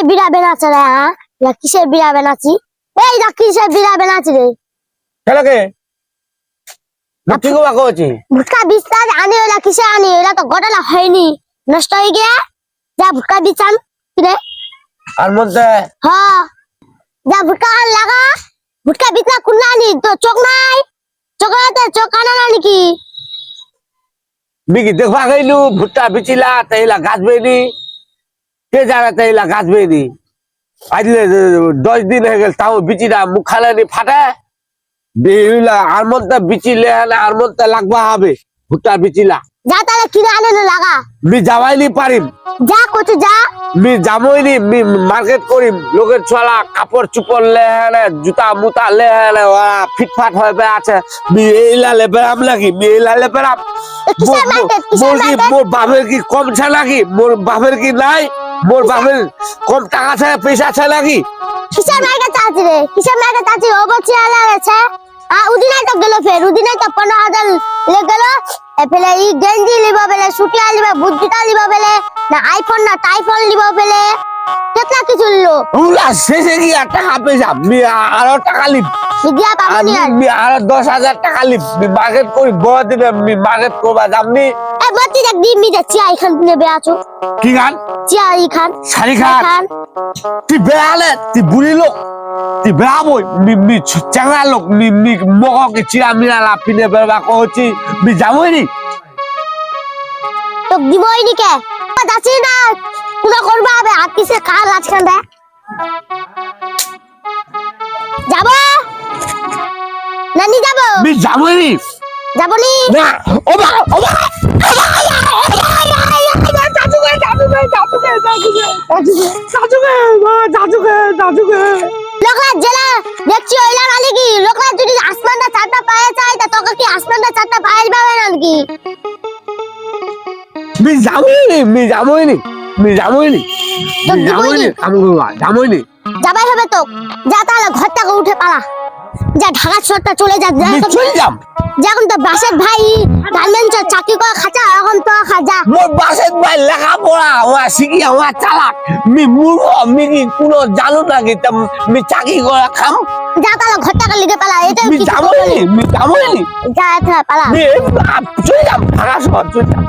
কিসের বিড়া বেনাচ্ছে রে হ্যাঁ? ইয়া কিসের বিড়া বেনাচ্ছি এই দা কিসের বিড়া বেনাচ্ছি রে। কেনকে ঠিক কছি ভুটকা বিস্তার আনি ওলা কিসে আনি? ওলা তো গোটালা হয়নি। নষ্ট হয়ে গিয়ে যা ভুটকা বিছান রে আর মধ্যে হ্যাঁ। যা ভুটকা আন লাগা ভুটকা বিছনা কুন্না আনি তো চোখ নাই? চোখ আছে চোখ আনা না নাকি? বিকি দেখবা গেলু ভুট্টা বিচিলা তাইলা গাছ বেনি কে জানে তাইলা গাছ বেনি আজলে দশ দিন হয়ে গেল তাও বিচিটা মুখ খালানি ফাটে। বেহুলা আর মধ্যে বিচিলে আর মধ্যে লাগবা হবে ভুট্টা বিচিলা। যা তাহলে কিনে আনে না লাগা। মি যাওয়াইনি পারিম। যা কচু যা। মি যাবইনি মি মার্কেট করিম। লোকের ছোলা কাপড় চুপড় লেহানে জুতা মুতা লেহানে ওরা ফিটফাট হয়ে আছে। মি এইলা লেপেরাম নাকি? মি এইলা মোর- কি? মোর বাপের কি কম ছে নাকি? মোর বাপের কি নাই? মোর বাপের কম টাকা আছে পয়সা আছে নাকি? কিসের মাইকে চাচি রে কিসের মাইকে চাচি ও বলছি আলা গেছে আ উদিনাই তো গেল ফের। উদিনাই তো পনেরো হাজার লে গেল। এ ফেলে ই গেঞ্জি লিবা বেলে সুটিয়া লিবা, বুদ্ধিটা লিবা বেলে না আইফোন না টাইফোন লিবা বেলে কেতনা কিছু লিলো ওগুলা শেষে কি আর টাকা মি আরও টাকা লিপ। বিদ্যা পাবনি আর দশ হাজার টাকা লিপ। মার্কেট করি বড় দিনে মি মার্কেট করবা যামনি এ মতি দেখ দি মি যে চিয়া ইখান নেবে আছো। কি গান? চিয়া ইখান শাড়ি খান। খান তুই বেড়ালে তুই বুড়ি লোক তুই বেড়াবো মি মি চাঙা লোক মি মি মগকে চিরা মিরা লাফিনে বেড়া কহছি মি যাবই নি। তো দিবই নি কে? যাচ্ছি না। কোন করবা হবে আর কিসে কাল আজকাল রে যাব নানি যাব মি যাবই নি যাব নি না জাদুকে জাদুকে জাদুকে জাদুকে লোকরা জেলা দেখছি ওইলা মানে কি লোকরা যদি আসমানটা চারটা পায়ে চাই তা তোকে কি আসমানটা চারটা পায়ে পাবে না কি মি যাবই নি মি যাবই নি মি যাবই নি তো মি যাবই নি দিবই নি। কাম করবা যাবই নি হবে তো। যা তাহলে ঘর থেকে উঠে পালা। যা ঢাকা শহরটা চলে যা চলে যাম। যখন তো বাসের ভাই গার্মেন্টস চাকরি করে খাচা এখন তো খাজা মোর বাসের ভাই লেখাপড়া ওয়া শিখি ওয়া চালাক। মি মূর্খ মি কি কোনো জানো নাকি? তা মি চাকরি করা খাম। যা তাহলে ঘর থেকে লিখে পালা এটা মি কিছু নি মি যাবই নি যা এথা পালা। মি চলে যাম ঢাকা শহর চলে যাম।